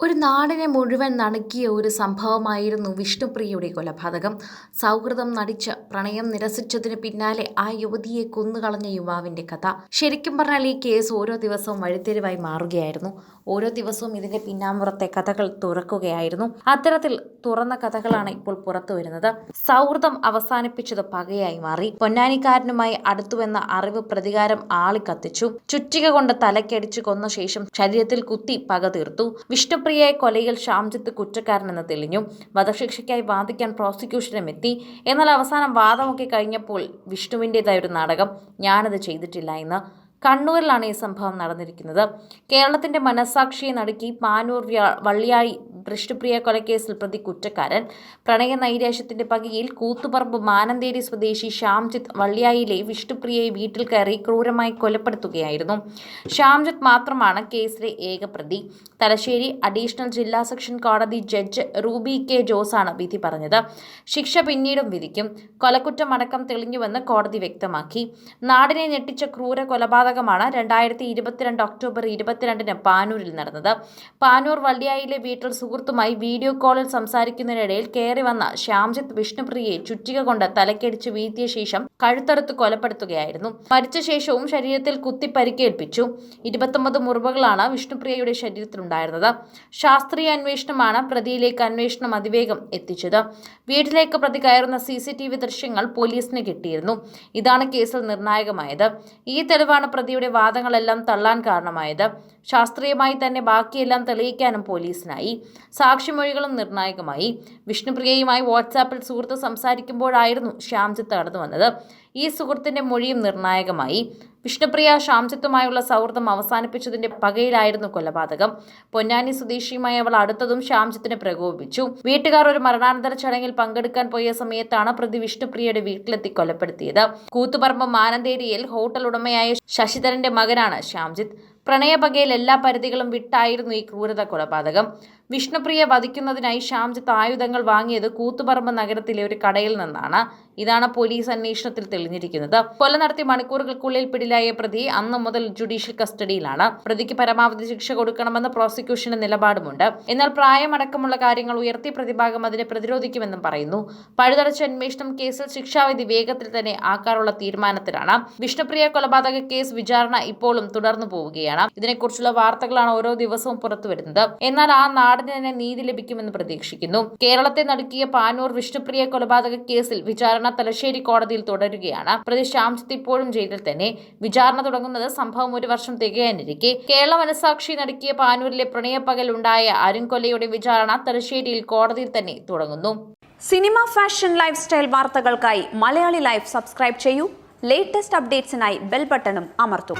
ഒരു നാടിനെ മുഴുവൻ നടുക്കിയ ഒരു സംഭവമായിരുന്നു വിഷ്ണുപ്രിയയുടെ കൊലപാതകം. സൗഹൃദം നടിച്ച് പ്രണയം നിരസിച്ചതിന് പിന്നാലെ ആ യുവതിയെ കൊന്നുകളഞ്ഞ യുവാവിന്റെ കഥ. ശരിക്കും പറഞ്ഞാൽ ഈ കേസ് ഓരോ ദിവസവും വഴിത്തിരിവായി മാറുകയായിരുന്നു. ഓരോ ദിവസവും ഇതിന്റെ പിന്നാമ്പുറത്തെ കഥകൾ തുറക്കുകയായിരുന്നു. അത്തരത്തിൽ തുറന്ന കഥകളാണ് ഇപ്പോൾ പുറത്തു വരുന്നത്. സൗഹൃദം അവസാനിപ്പിച്ചത് പകയായി മാറി. പൊന്നാനിക്കാരനുമായി അടുത്തുവെന്ന അറിവ് പ്രതികാരം ആളി കത്തിച്ചു ചുറ്റിക കൊണ്ട് തലക്കടിച്ചു കൊന്ന ശേഷം ശരീരത്തിൽ കുത്തി പക തീർത്തു. വിഷ്ണുപ്രിയയെ കൊലയിൽ ഷാംജിത്ത് കുറ്റക്കാരനെന്ന് തെളിഞ്ഞു. വധശിക്ഷയ്ക്കായി വാദിക്കാൻ പ്രോസിക്യൂഷനും എത്തി എന്നാൽ അവസാനം വാദമൊക്കെ കഴിഞ്ഞപ്പോൾ വിഷ്ണുവിന്റെതായൊരു നാടകം ഞാനത് ചെയ്തിട്ടില്ല എന്ന് കണ്ണൂരിലാണ് ഈ സംഭവം നടന്നിരിക്കുന്നത്. കേരളത്തിന്റെ മനസാക്ഷിയെ നടുക്കി പാനൂർ വള്ളിയായി ദൃഷ്ടിപ്രിയ കൊലക്കേസിൽ പ്രതി കുറ്റക്കാരൻ. പ്രണയ നൈരാശ്യത്തിന്റെ പകയിൽ കൂത്തുപറമ്പ് മാനന്തേരി സ്വദേശി ശ്യാംജിത്ത് വള്ളിയായിലെ വിഷ്ണുപ്രിയയെ വീട്ടിൽ കയറി ക്രൂരമായി കൊലപ്പെടുത്തുകയായിരുന്നു. ശ്യാംജിത്ത് മാത്രമാണ് കേസിലെ ഏക പ്രതി. തലശ്ശേരി അഡീഷണൽ ജില്ലാ സെക്ഷൻ കോടതി ജഡ്ജ് റൂബി കെ ജോസാണ് വിധി പറഞ്ഞത്. ശിക്ഷ പിന്നീടും വിധിക്കും. കൊലക്കുറ്റമടക്കം തെളിഞ്ഞുവെന്ന് കോടതി വ്യക്തമാക്കി. നാടിനെ ഞെട്ടിച്ച ക്രൂര കൊലപാതകമാണ് രണ്ടായിരത്തി ഇരുപത്തിരണ്ട് ഒക്ടോബർ ഇരുപത്തിരണ്ടിന് പാനൂരിൽ നടന്നത്. പാനൂർ വള്ളിയായിലെ വീട്ടിൽ സുഹൃത്തുമായി വീഡിയോ കോളിൽ സംസാരിക്കുന്നതിനിടയിൽ കയറി വന്ന ശ്യാംജിത്ത് വിഷ്ണുപ്രിയയെ ചുറ്റിക കൊണ്ട് തലക്കടിച്ച് വീഴ്ത്തിയ ശേഷം കഴുത്തറുത്ത് കൊലപ്പെടുത്തുകയായിരുന്നു. മരിച്ച ശേഷവും ശരീരത്തിൽ കുത്തി പരിക്കേൽപ്പിച്ചു. ഇരുപത്തൊമ്പത് മുറിവുകളാണ് വിഷ്ണുപ്രിയയുടെ ശരീരത്തിലുണ്ടായിരുന്നത്. ശാസ്ത്രീയ അന്വേഷണമാണ് പ്രതിയിലേക്ക് അന്വേഷണം അതിവേഗം എത്തിച്ചത്. വീട്ടിലേക്ക് പ്രതി കയറുന്ന സി സി ടി വി ദൃശ്യങ്ങൾ പോലീസിന് കിട്ടിയിരുന്നു. ഇതാണ് കേസിൽ നിർണായകമായത്. ഈ തെളിവാണ് പ്രതിയുടെ വാദങ്ങളെല്ലാം തള്ളാൻ കാരണമായത്. ശാസ്ത്രീയമായി തന്നെ ബാക്കിയെല്ലാം തെളിയിക്കാനും പോലീസിനായി. സാക്ഷിമൊഴികളും നിർണായകമായി. വിഷ്ണുപ്രിയയുമായി വാട്സാപ്പിൽ സുഹൃത്ത് സംസാരിക്കുമ്പോഴായിരുന്നു ശ്യാംജിത്ത് കടന്നു വന്നത് ഈ സുഹൃത്തിന്റെ മൊഴിയും നിർണായകമായി. വിഷ്ണുപ്രിയ ശാംസത്തുമായുള്ള സൗഹൃദം അവസാനിപ്പിച്ചതിന്റെ പകയിലായിരുന്നു കൊലപാതകം. പൊന്നാനി സ്വദേശിയുമായി അവൾ അടുത്തതും ശാംസത്തിനെ പ്രകോപിപ്പിച്ചു. വീട്ടുകാർ ഒരു മരണാനന്തര ചടങ്ങിൽ പങ്കെടുക്കാൻ പോയ സമയത്താണ് പ്രതി വിഷ്ണുപ്രിയയുടെ വീട്ടിലെത്തി കൊലപ്പെടുത്തിയത്. കൂത്തുപറമ്പ് മാനന്തേരിയിൽ ഹോട്ടൽ ഉടമയായ ശശിധരന്റെ മകനാണ് ശ്യാംജിത്ത്. പ്രണയപകയിൽ എല്ലാ പരിധികളും വിട്ടായിരുന്നു ഈ ക്രൂരത കൊലപാതകം. വിഷ്ണുപ്രിയ വധിക്കുന്നതിനായി ഷാംജിത്ത് ആയുധങ്ങൾ വാങ്ങിയത് കൂത്തുപറമ്പ് നഗരത്തിലെ ഒരു കടയിൽ നിന്നാണ്. ഇതാണ് പോലീസ് അന്വേഷണത്തിൽ തെളിഞ്ഞിരിക്കുന്നത്. കൊല നടത്തി മണിക്കൂറുകൾക്കുള്ളിൽ പിടിയിലായ പ്രതി അന്ന് മുതൽ ജുഡീഷ്യൽ കസ്റ്റഡിയിലാണ്. പ്രതിക്ക് പരമാവധി ശിക്ഷ കൊടുക്കണമെന്ന് പ്രോസിക്യൂഷന്റെ നിലപാടുമുണ്ട്. എന്നാൽ പ്രായമടക്കമുള്ള കാര്യങ്ങൾ ഉയർത്തി പ്രതിഭാഗം അതിനെ പ്രതിരോധിക്കുമെന്നും പറയുന്നു. പഴുതടച്ച അന്വേഷണം കേസിൽ ശിക്ഷാവിധി വേഗത്തിൽ തന്നെ ആക്കാനുള്ള തീരുമാനത്തിലാണ്. വിഷ്ണുപ്രിയ കൊലപാതക കേസ് വിചാരണ ഇപ്പോഴും തുടർന്നു പോവുകയാണ് ഇതിനെക്കുറിച്ചുള്ള വാർത്തകളാണ് ഓരോ ദിവസവും പുറത്തുവരുന്നത്. എന്നാൽ ആ നാടിന് തന്നെ നീതി ലഭിക്കുമെന്ന് പ്രതീക്ഷിക്കുന്നു. കേരളത്തെ നടുക്കിയ പാനൂർ വിഷ്ണുപ്രിയ കൊലപാതക കേസിൽ വിചാരണ തലശ്ശേരി കോടതിയിൽ തുടരുകയാണ്. പ്രതി ശ്യാംജിത്ത് ഇപ്പോഴും ജയിലിൽ തന്നെ. വിചാരണ തുടങ്ങുന്നത് സംഭവം ഒരു വർഷം തികയാനിരിക്കെ. കേരള മനസാക്ഷി നടുക്കിയ പാനൂരിലെ പ്രണയപ്പകൽ ഉണ്ടായ അരുംകൊലയുടെ വിചാരണ തലശ്ശേരിയിൽ കോടതിയിൽ തന്നെ തുടങ്ങുന്നു. സിനിമ ഫാഷൻ ലൈഫ് സ്റ്റൈൽ വാർത്തകൾക്കായി മലയാളി ലൈഫ് സബ്സ്ക്രൈബ് ചെയ്യൂ. ലേറ്റസ്റ്റ് അപ്ഡേറ്റ്സിനായി ബെൽ ബട്ടണും അമർത്തും.